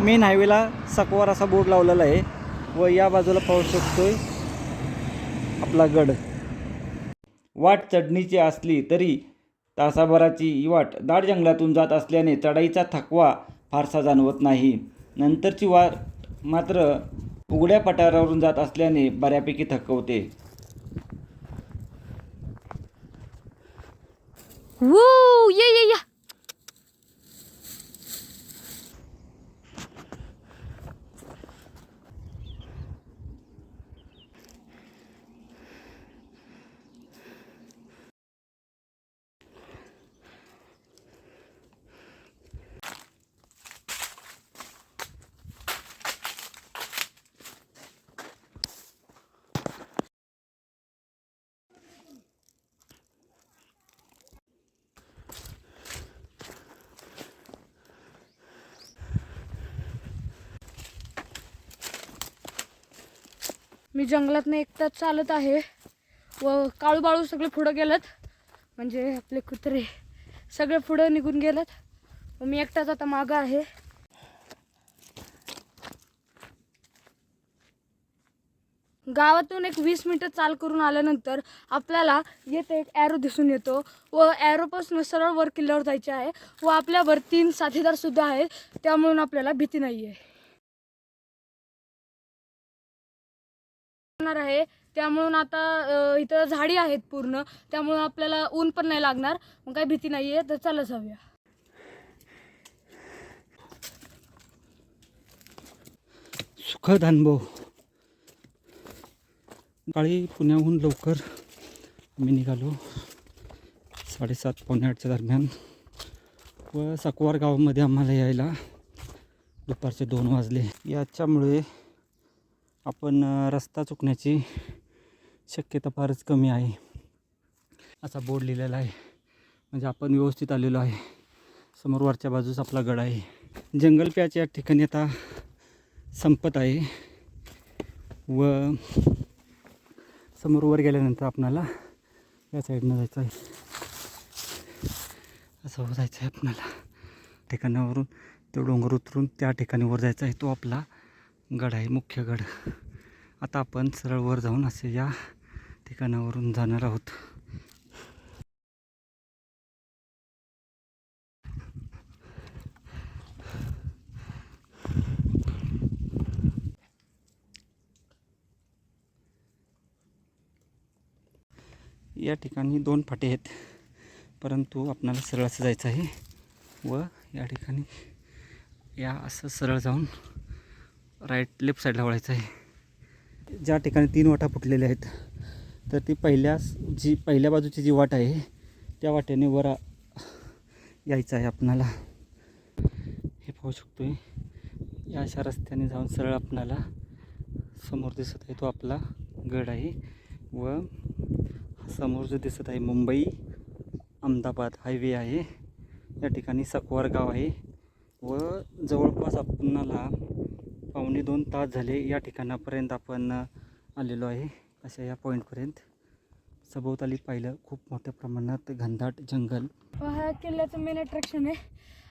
Main हायवेला Sakwar असा board लावलेला आहे व या बाजूला पाहू शकतोय आपला गड. वाट चढणीची असली तरी तासाभराची ही वाट दाट जंगलातून जात असल्याने चढाईचा थकवा फारसा जाणवत नाही. नंतरची वाट मात्र उघड्या पठारावरून जात असल्याने बऱ्यापैकी थकवते. ये ये या. मी जंगलातनं एकटाच चालत आहे. व काळू बाळू सगळे पुढं गेलत. म्हणजे आपले कुत्रे सगळे पुढं निघून गेलत. व मी एकटाच आता मागं आहे. गावातून एक वीस मिनटं चाल करून आल्यानंतर आपल्याला येथे एक ॲरो दिसून येतो. व ॲरोपासून सरळ वर किल्ल्यावर जायचे आहे. व आपल्यावर तीन साथीदारसुद्धा आहेत. त्यामुळे आपल्याला भीती नाही आहे लागणार आहे. त्यामुळं आता इथं झाडी आहेत पूर्ण. त्यामुळं आपल्याला ऊन पण नाही लागणार. मग काही भीती नाही आहे तर चला जाऊया. सुखद अनुभव. काळी पुण्याहून लवकर आम्ही निघालो. साडेसात पावणे आठच्या दरम्यान. व सकवार गावामध्ये आम्हाला यायला दुपारचे दोन वाजले. याच्यामुळे आपण रस्ता चुकण्याची शक्यता फारच कमी आहे. असा बोर्ड लिहिलेला आहे. म्हणजे आपण व्यवस्थित आलेलो आहे. समोर वरच्या बाजूस आपला गड आहे. जंगल प्याच या ठिकाणी आता संपत आहे. व समोर वर गेल्यानंतर आपणाला या साईडनं जायचं आहे. असं जायचं आहे आपणाला. ठिकाणावरून तो डोंगर उतरून त्या ठिकाणी वर जायचा आहे. तो आपला गड आहे मुख्य गड. आता आपण सरळ वर जाऊन असे या ठिकाणावरून जाणार आहोत. या ठिकाणी दोन फाटे आहेत परंतु आपणाला सरळ असं जायचं आहे व या ठिकाणी या असं सरळ जाऊन राईट लेफ्ट साईडला वळायचं आहे. ज्या ठिकाणी तीन वाटा फुटलेल्या आहेत तर ती पहिल्या जी पहिल्या बाजूची जी वाट आहे त्या वाटेने वर यायचं आहे आपणाला. हे पाहू शकतो आहे या अशा रस्त्याने जाऊन सरळ आपणाला समोर दिसत आहे तो आपला गड आहे व समोर जो दिसत आहे मुंबई अहमदाबाद हायवे आहे. या ठिकाणी सकवार गाव आहे व जवळपास आपणाला पावणे दोन तास झाले या ठिकाणापर्यंत आपण आलेलो आहे. अशा या पॉईंटपर्यंत सभोवताली पाहिलं खूप मोठ्या प्रमाणात घनदाट जंगल. हा किल्ल्याचं मेन अट्रॅक्शन आहे.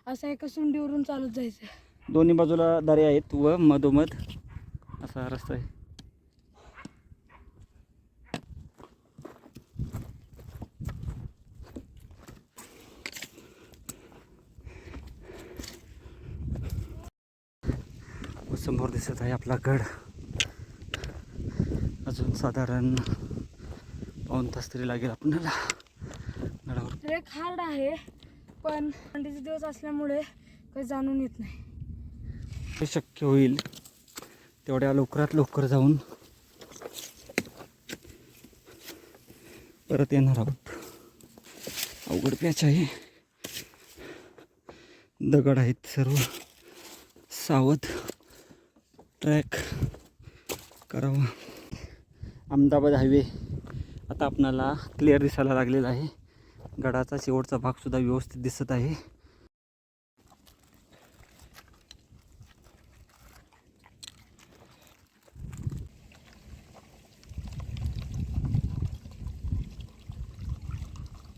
असं एका सुंडीवरून चालत जायचं. दोन्ही बाजूला दरे आहेत व मधोमध असा रस्ता आहे व समोर दिसत आहे आपला गड. अजून साधारण पाऊन तास तरी लागेल आपल्याला. गडावर. ट्रेक हार्ड आहे पण थंडीचे दिवस असल्यामुळे काही जाणून येत नाही. हे शक्य होईल तेवढ्या लवकरात लवकर जाऊन परत येणार आहोत. अवघड पॅच आहे. दगड आहेत सर्व. सावध. ट्रॅक करावा. अहमदाबाद हायवे. आता आपणाला क्लिअर दिसायला लागलेला आहे. गडाचा शेवटचा भागसुद्धा व्यवस्थित दिसत आहे.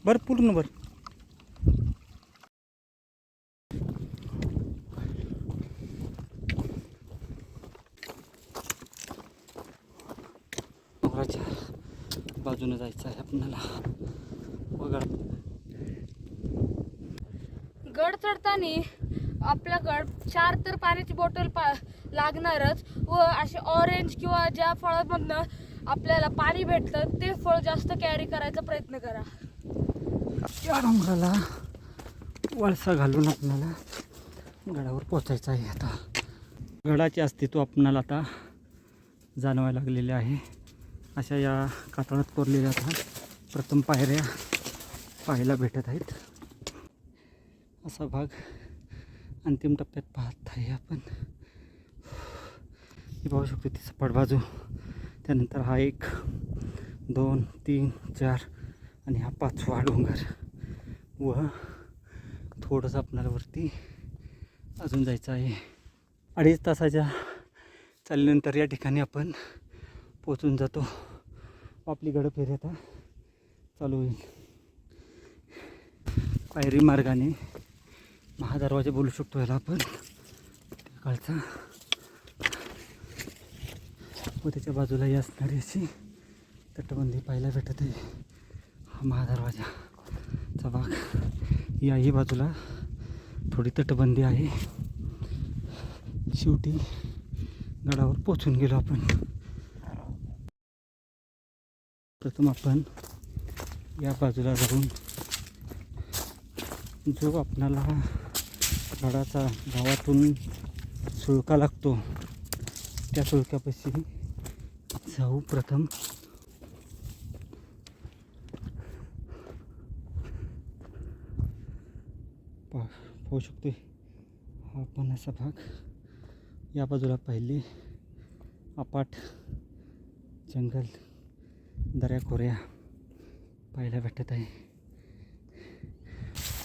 बरं पूर्ण बरं. बाजूने जायचं आहे आपल्याला. वगळ गड चढताना आपल्याकडं चार तर पाण्याची बॉटल पा लागणारच व असे ऑरेंज किंवा ज्या फळामधनं आपल्याला पाणी भेटतं ते फळ जास्त कॅरी करायचा प्रयत्न करा. या डोंगराला वळसा घालून आपल्याला गडावर पोचायचं आहे आता. गडाचे अस्तित्व आपणाला आता जाणवायला लागलेले आहे. अशा या कातळात कोरलेल्या आता प्रथम पायऱ्या पाहायला भेटत आहेत. असा भाग अंतिम टप्प्यात पाहत आहे आपण. ही पाहू शकतो ती सपाट बाजू. त्यानंतर हा एक दोन तीन चार आणि हा पाचवा डोंगर. व थोडंसं आपल्याला वरती अजून जायचं आहे. अडीच तासाच्या चालल्यानंतर या ठिकाणी आपण पोचून जातो. आपली गडं फेरी आता चालू होईल. पायरी मार्गाने महादरवाजा बोलू शकतो याला आपण. त्या काळचा. व त्याच्या बाजूलाही असणारी अशी तटबंदी पाहायला भेटत आहे. हा महादरवाजाचा भाग. याही बाजूला थोडी तटबंदी आहे. शेवटी गडावर पोचून गेलो आपण. प्रथम आपण या बाजूला जाऊन जो आपणाला झाडाचा गावातून सुळका लागतो त्या सुळक्यापाशी जाऊ प्रथम. पा पाहू शकतो हा पण असा भाग या बाजूला पहिले. अपाट जंगल. दऱ्या खोऱ्या पाहायला भेटत आहे.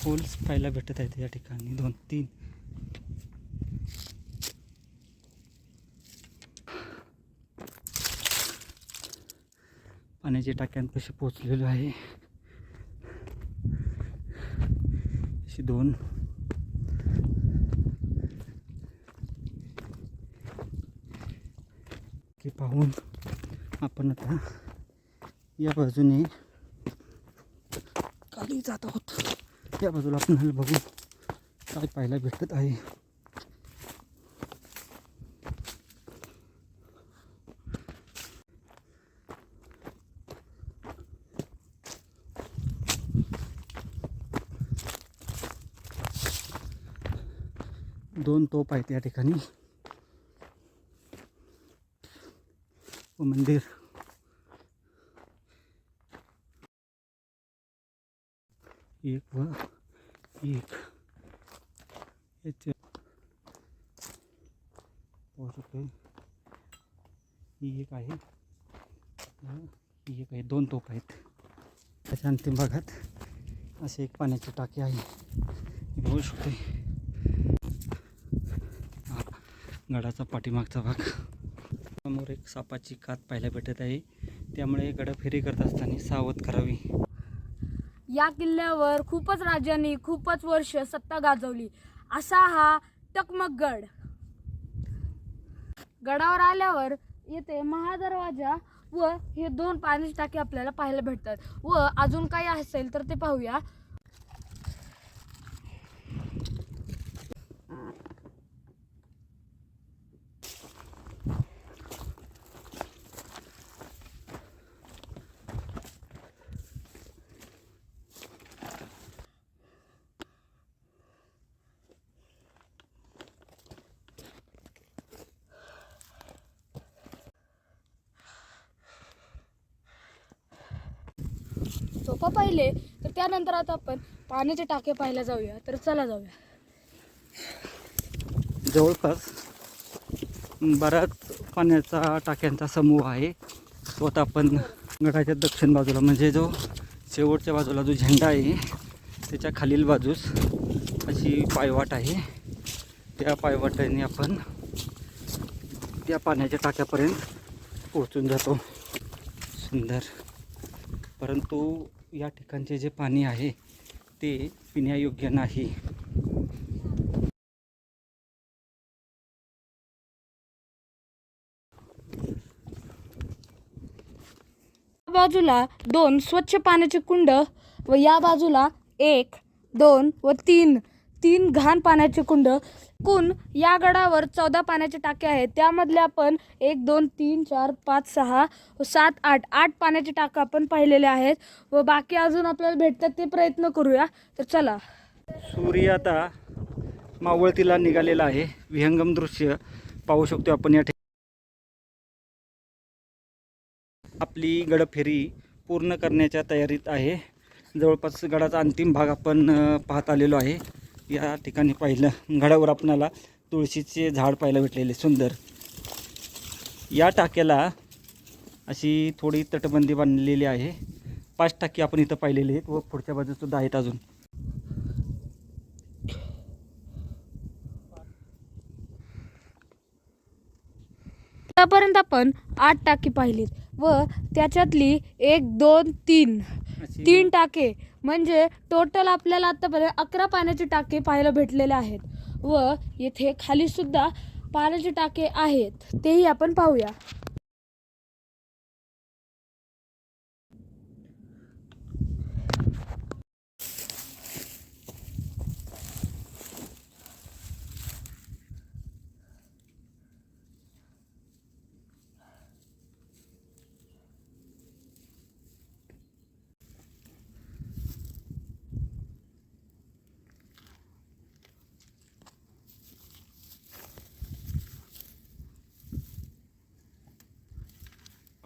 होल्स पाहायला भेटत आहेत या ठिकाणी. दोन तीन. पाण्याच्या टाक्यांपाशी पोचलेलो आहे. अशी दोन. की पाहून आपण आता या बाजूने खाली जात आहोत. या बाजूला आपल्याला बघू काय पाहायला भेटत आहे. दोन तोप आहेत या ठिकाणी. व मंदिर. एक व एक. याचे पाहू शकतो ही एक आहे. ही एक आहे. दोन तोप आहेत. त्याच्या अंतिम भागात असे एक पाण्याची टाकी आहे. बघू शकतो हा गडाचा पाठीमागचा भाग. समोर एक सापाची कात पाहायला भेटत आहे. त्यामुळे गडा फेरी करत असताना सावध करावी. या किल्ल्यावर खूपच राजांनी खूपच वर्ष सत्ता गाजवली. असा हा टकमक गड गडावर आल्यावर येथे महादरवाजा व हे दोन पाण्याची टाकी आपल्याला पाहायला भेटतात. व अजून काही असेल तर ते पाहूया. सोफा पाहिले तर त्यानंतर आता आपण पाण्याचे टाके पाहायला जाऊया. तर चला जाऊया. जवळपास बऱ्याच पाण्याचा टाक्यांचा समूह आहे. तो आता आपण गडाच्या दक्षिण बाजूला म्हणजे जो शेवटच्या बाजूला जो झेंडा आहे त्याच्या खालील बाजूस अशी पायवाट आहे. त्या पायवाटाने आपण त्या पाण्याच्या टाक्यापर्यंत पोहोचून जातो. सुंदर. परंतु या ठिकाणचे जे पाणी आहे ते पिण्यायोग्य नाही. बाजूला दोन स्वच्छ पाण्याचे कुंड व या बाजूला एक दोन व तीन. तीन घाण पाण्याचे कुंड एकूण या गडावर चौदा पाण्याचे टाके आहेत. त्यामधले आपण एक दोन तीन चार पाच सहा सात आठ आठ पाण्याचे टाकं आपण पाहिलेले आहेत. व बाकी अजून आपल्याला भेटतात ते प्रयत्न करूया. तर चला. सूर्य आता मावळतीला निघालेला आहे. विहंगम दृश्य पाहू शकतो आपण या ठिकाणी. आपली गडफेरी पूर्ण करण्याच्या तयारीत आहे. जवळपास गडाचा अंतिम भाग आपण पाहत आलेलो आहे. या ठिकाणी पाहिलं गडावर आपणाला तुळशीचे झाड पाहायला भेटलेले सुंदर. या टाक्याला अशी थोडी तटबंदी बांधलेली आहे. पाच टाकी आपण इथं पाहिलेली आहेत व पुढच्या बाजूसुद्धा आहेत अजून. आतापर्यंत आपण आठ टाकी पाहिलीत व त्याच्यातली एक दोन तीन. तीन टाके. म्हणजे टोटल आपल्याला आतापर्यंत अकरा पाण्याचे टाके पाहायला भेटलेले आहेत. व येथे खाली सुद्धा पाण्याचे टाके आहेत. तेही आपण पाहूया.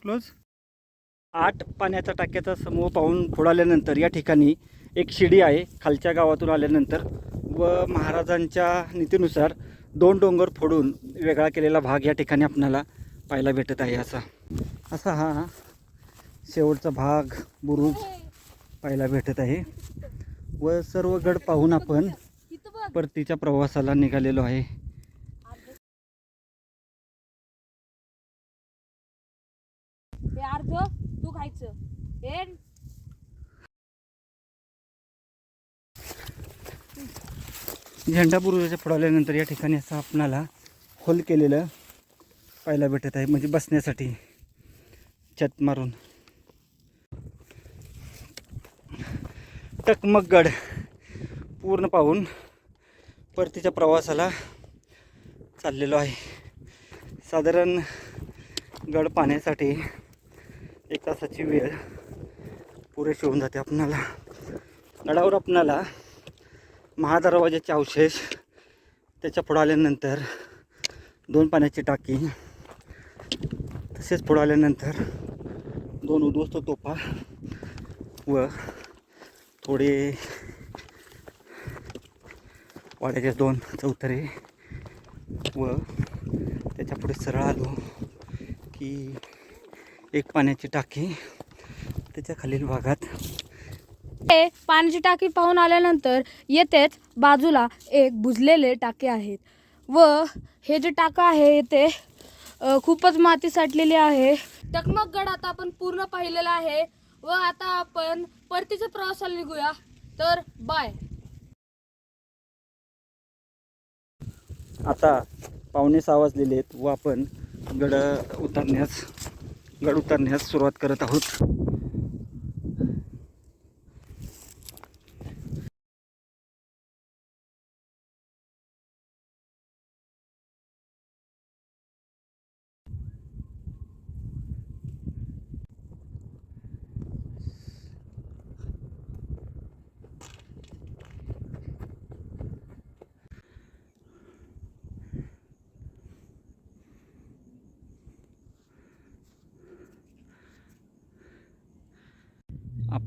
क्लोज आठ पाण्याच्या टाक्याचा समूह पाहून पुढे या ठिकाणी एक शिडी आहे खालच्या गावातून आल्यानंतर. व महाराजांच्या नीतीनुसार दोन डोंगर फोडून वेगळा केलेला भाग या ठिकाणी आपणाला पाहायला भेटत आहे असा. असा हा शेवटचा भाग बुरुज पाहायला भेटत आहे. व सर्व गड पाहून आपण परतीच्या प्रवासाला निघालेलो आहे हे अर्ध तू Ven. झेंडा बुरुजाच्या पुढे या ठिकाणी असं आपणाला होल केलेलं पाहायला भेटत आहे म्हणजे बसण्यासाठी छत मारून टकमकगड पूर्ण पाहून परतीच्या प्रवासाला चाललेलो आहे साधारण गड पाहण्यासाठी एक तासाची वेळ पुरेशी होऊन जाते आपणाला. गडावर आपणाला महादरवाजाचे अवशेष त्याच्या पुढं आल्यानंतर दोन पाण्याची टाकी तसेच पुढं आल्यानंतर दोन उद्ध्वस्त तोफा व थोडे वाड्याचे दोन चौथरे व त्याच्या पुढे सरळ आलो की एक पाण्याची टाकी त्याच्या खालील भागात. हे पाण्याची टाकी पाहून आल्यानंतर येथेच बाजूला एक बुजलेले टाके आहेत. व हे जे टाकं आहे येथे खूपच माती साठलेली आहे. टकमक गड आता आपण पूर्ण पाहिलेला आहे. व आता आपण परतीच्या प्रवासाला निघूया. तर बाय. आता पावणे सहा वाजलेले आहेत. व आपण गड उतरण्यास गड उतरण्यास सुरुवात करत आहोत.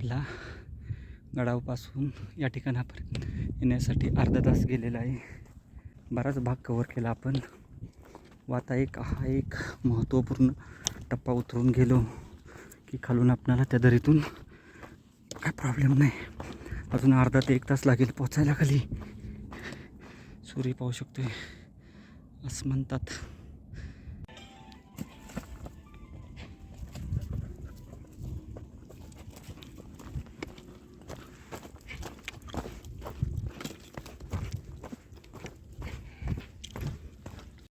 आपला गडावपासून या ठिकाणापर्यंत येण्यासाठी अर्धा तास गेलेला आहे. बराच भाग कवर केला आपण. व आता एक हा एक महत्त्वपूर्ण टप्पा उतरून गेलो की खालून आपणाला त्या दरीतून काय प्रॉब्लेम नाही. अजून अर्धा ते एक तास लागेल पोचायला खाली. सूर्य पाहू शकतोय. असं म्हणतात.